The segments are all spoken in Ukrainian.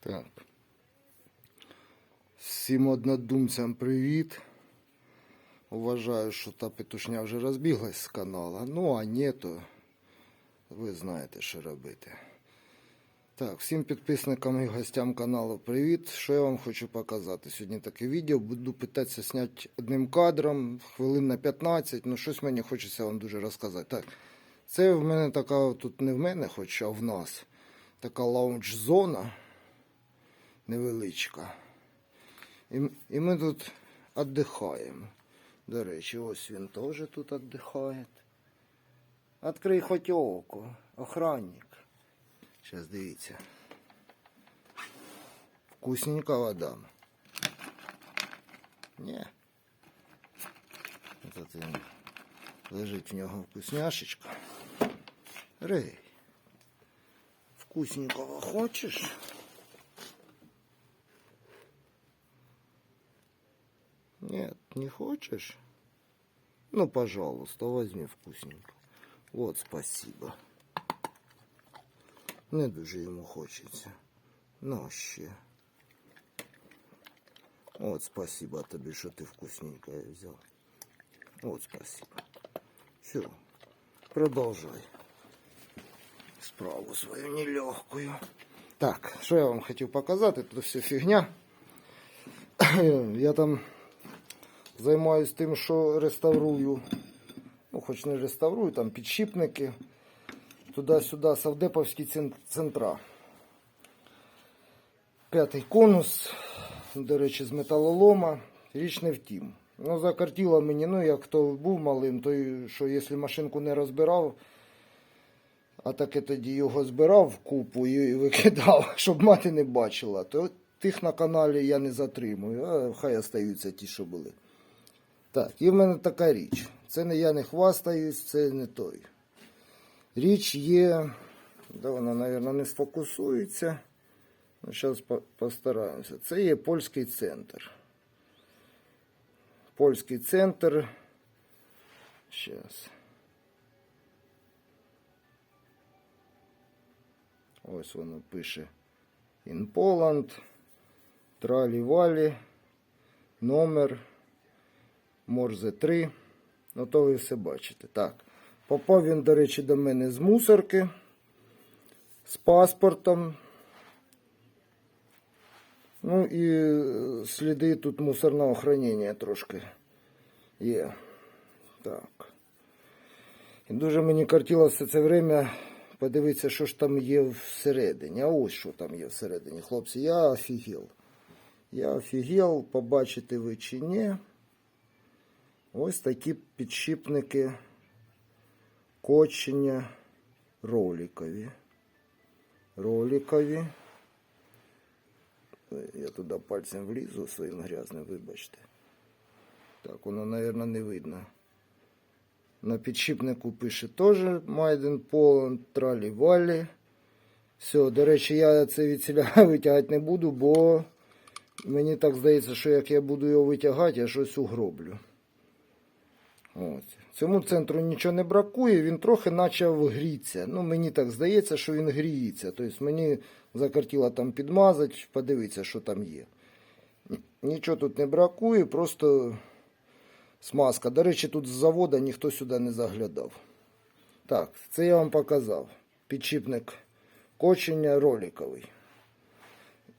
Так. Всім однодумцям привіт. Вважаю, що та петушня вже розбіглась з канала. Ну, а ні, то ви знаєте, що робити. Так, всім підписникам і гостям каналу привіт. Що я вам хочу показати? Сьогодні таке відео. Буду питатися зняти одним кадром, хвилин на 15. Ну, щось мені хочеться вам дуже розказати. Так, це в мене така, тут не в мене, хоч, а в нас. Така лаунж-зона невеличка. І, і ми тут віддихаємо. До речі, ось він теж тут віддихає. Открий хоч око, охранник. Зараз дивіться. Вкусненька вода. Ні. Тут він лежить в нього вкусняшечка. Рей. Вкусненького хочеш? не хочешь? Ну, пожалуйста, возьми вкусненько. Вот, спасибо. Не дуже йому хочеться. Ну, ще. От, спасибо тобі, що ти вкусненько взяв. От, спасибо. Все, продовжай. Справу свою нелегкую. Так, що я вам хотів показати? Тут все фігня. Я там займаюсь тим, що реставрую. Ну, хоч не реставрую, там підшипники. Туди-сюди Савдеповські центра. П'ятий конус, до речі, з металолома. Річ не втім. Ну, закартіло мені, ну, як хто був малим, то що якщо машинку не розбирав, а таки тоді його збирав в купу і викидав, щоб мати не бачила, то тих на каналі я не затримую, а хай остаються ті, що були. Так, і в мене така річ. Це не я не хвастаюсь, це не той. Річ є, да вона, мабуть, не сфокусується. Ну, зараз постараємося. Це є польський центр. Польський центр. Зараз. Ось воно пише In Poland. Тралі-валі. Номер. Морзе 3. Ну, то ви все бачите. Так. Попав він, до речі, до мене з мусорки. З паспортом. Ну і е, сліди тут мусорного хранення трошки є. Так. І дуже мені картіло все це время подивитися, що ж там є всередині. А ось що там є всередині. Хлопці, я офігел. Я офігел, побачите ви чи ні. Ось такі підшипники кочення роликові. Роликові. Я туди пальцем влізу своїм грязним, вибачте. Так, воно, мабуть, не видно. На підшипнику пише теж Майден Poland, тралі валі. Все, до речі, я це від витягати не буду, бо мені так здається, що як я буду його витягати, я щось угроблю. Ось. Цьому центру нічого не бракує, він трохи почав грітися. Ну, мені так здається, що він гріється. Тобто мені закартіло там підмазати, подивитися, що там є. Нічого тут не бракує, просто смазка. До речі, тут з заводу ніхто сюди не заглядав. Так, це я вам показав. Підшипник кочення роликовий.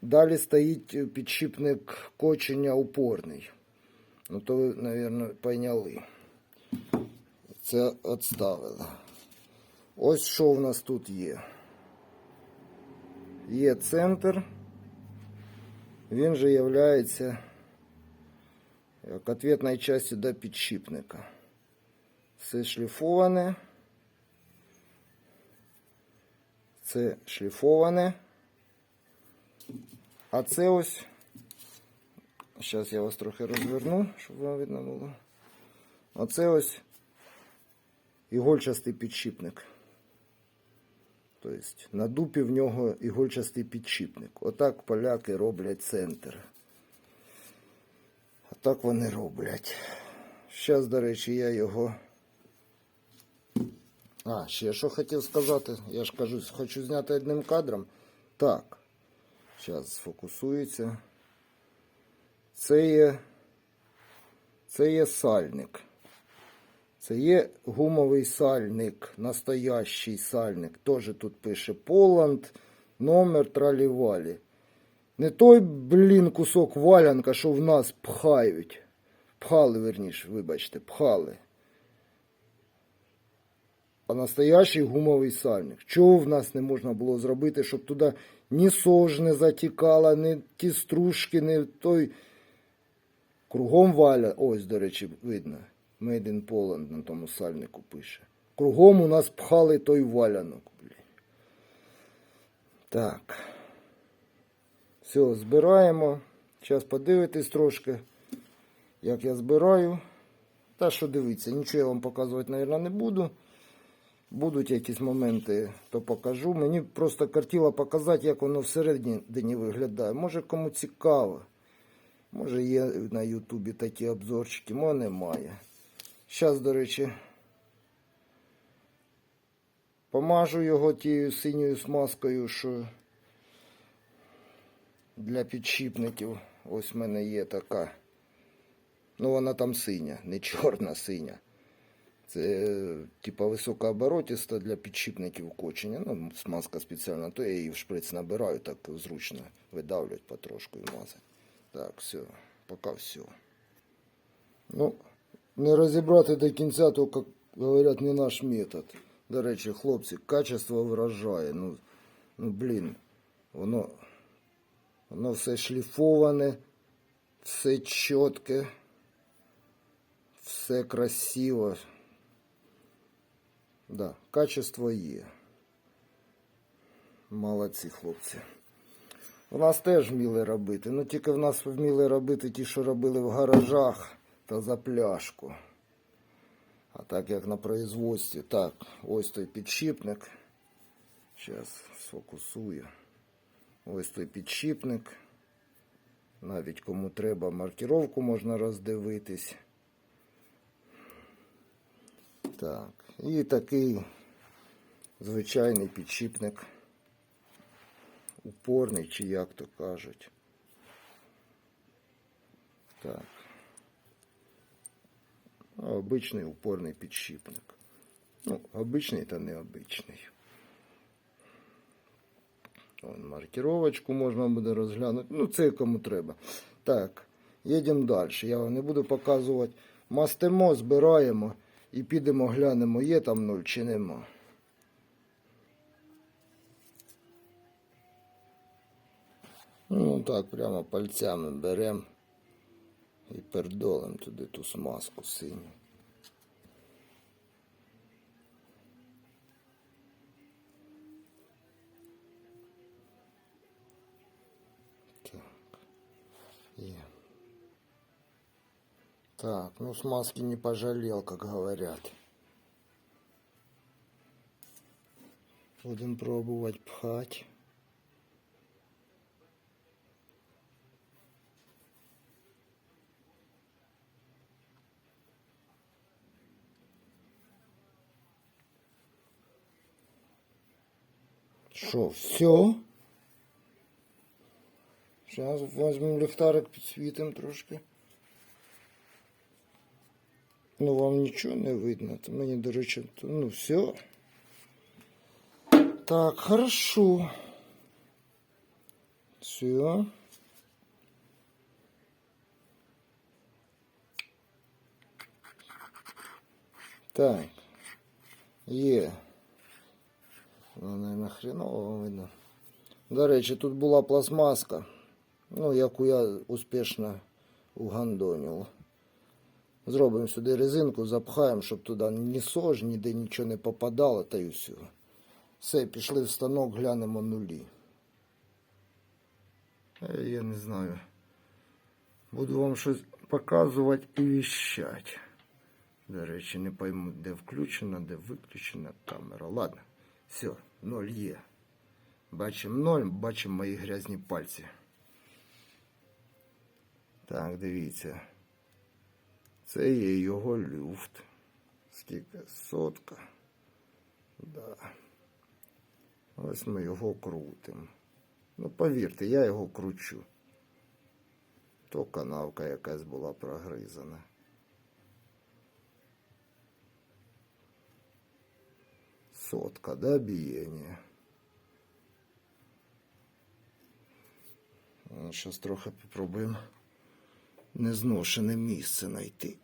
Далі стоїть підшипник кочення упорний. Ну, то ви, мабуть, поняли. Це відставили. Ось що в нас тут є. Є центр. Він же являється як ответною частю до підшипника. Все шліфоване. Це шліфоване. А це ось. Зараз я вас трохи розверну, щоб вам видно було. Оце ось ігольчастий підшипник. Тобто на дупі в нього ігольчастий підшипник. Отак поляки роблять центр. Отак вони роблять. Зараз, до речі, я його. А, ще що хотів сказати, я ж кажу, хочу зняти одним кадром. Так. Зараз сфокусується. Це є, це є сальник. Це є гумовий сальник, настоящий сальник. Теж тут пише Поланд, номер тралівалі. Не той, блін, кусок валянка, що в нас пхають. Пхали, верніше, вибачте, пхали. А настоящий гумовий сальник. Чого в нас не можна було зробити, щоб туди ні сож не затікала, ні ті стружки, ні той. Кругом валя. Ось, до речі, видно. In Poland на тому сальнику пише. Кругом у нас пхали той валянок. Блін. Так. Все, збираємо. Зараз подивитись трошки, як я збираю. Та що дивіться, нічого я вам показувати, мабуть, не буду. Будуть якісь моменти, то покажу. Мені просто картіло показати, як воно всередині виглядає. Може кому цікаво. Може є на Ютубі такі обзорчики, може немає. Зараз, до речі, помажу його тією синьою смазкою, що для підшипників. Ось в мене є така. Ну, вона там синя, не чорна синя. Це типа високооборотиста для підшипників кочення. Ну, смазка спеціальна, то я її в шприц набираю, так зручно видавлюють потрошку і мазать. Так, все, поки все. Ну, не розібрати до кінця, то, як говорять, не наш метод. До речі, хлопці, качество вражає. Ну, ну блін, воно, воно все шліфоване, все чітке, все красиво. Да, качество є. Молодці хлопці. У нас теж вміли робити. Ну тільки в нас вміли робити ті, що робили в гаражах та за пляшку. А так як на производстві. Так, ось той підшипник. Зараз сфокусую. Ось той підшипник. Навіть кому треба маркировку можна роздивитись. Так, і такий звичайний підшипник. Упорний, чи як то кажуть. Так. А, Обичний упорний підшипник. Ну, обичний та необичний. Вон, маркировочку можна буде розглянути. Ну, це кому треба. Так, їдемо далі. Я вам не буду показувати. Мастимо, збираємо і підемо глянемо, є там нуль чи нема. Ну так, прямо пальцями беремо і пердолем туди ту смазку синю. Так. Є. Так, ну смазки не пожалел, как говорят. Будем пробовать пхать. Что, все? Сейчас возьмем ліхтарик підсвітим трошки. Ну, вам нічого не видно. То мені, до речі, то, ну все. Так, хорошо. Все. Так. Є. Ну, Наверное, хреново видно. До речі, тут була пластмаска, ну, яку я успішно угандонив. Зробимо сюди резинку, запхаємо, щоб туди ні сож, ніде нічого не попадало, та й все. Все, пішли в станок, глянемо нулі. Е, Я не знаю. Буду вам щось показувати і віщати. До речі, не пойму, де включена, де виключена камера. Ладно, все, ноль є. Бачимо ноль, бачимо мої грязні пальці. Так, дивіться. Це є його люфт. Скільки? Сотка. Да. Ось ми його крутимо. Ну, повірте, я його кручу. То канавка якась була прогризана. Сотка, да, бієння? Зараз трохи попробуємо незношене місце знайти.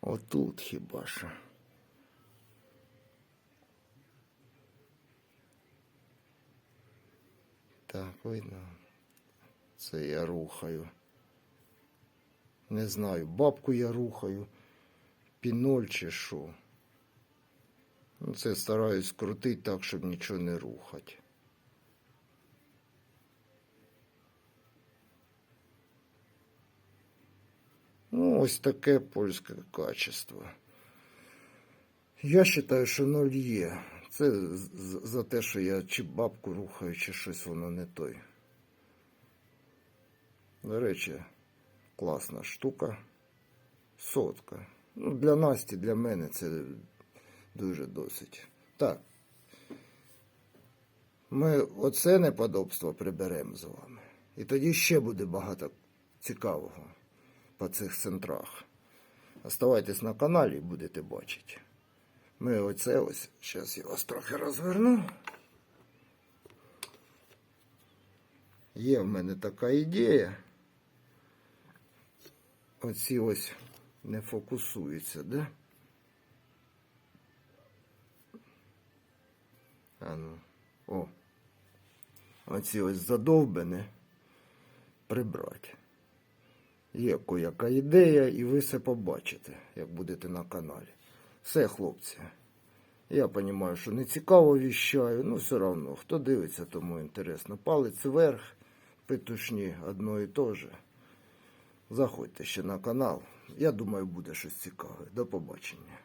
Отут хіба що. Так, видно. Це я рухаю. Не знаю, бабку я рухаю, піноль чи що. Ну, це стараюсь крутити так, щоб нічого не рухати. Ну, ось таке польське качество. Я вважаю, що ноль є. Це за те, що я чи бабку рухаю, чи щось воно не той. До речі, класна штука. Сотка. Ну, для Насті, для мене це дуже досить. Так. Ми оце неподобство приберемо з вами. І тоді ще буде багато цікавого по цих центрах. Оставайтесь на каналі і будете бачити. Ми оце ось, зараз я вас трохи розверну. Є в мене така ідея. Оці ось не фокусуються, да? А ну. О. Оці ось задовбені прибрати. Є кояка ідея, і ви все побачите, як будете на каналі. Все, хлопці. Я розумію, що не цікаво віщаю, ну все одно, хто дивиться, тому інтересно. Палець вверх, петушні одно і те же. Заходьте ще на канал. Я думаю, буде щось цікаве. До побачення.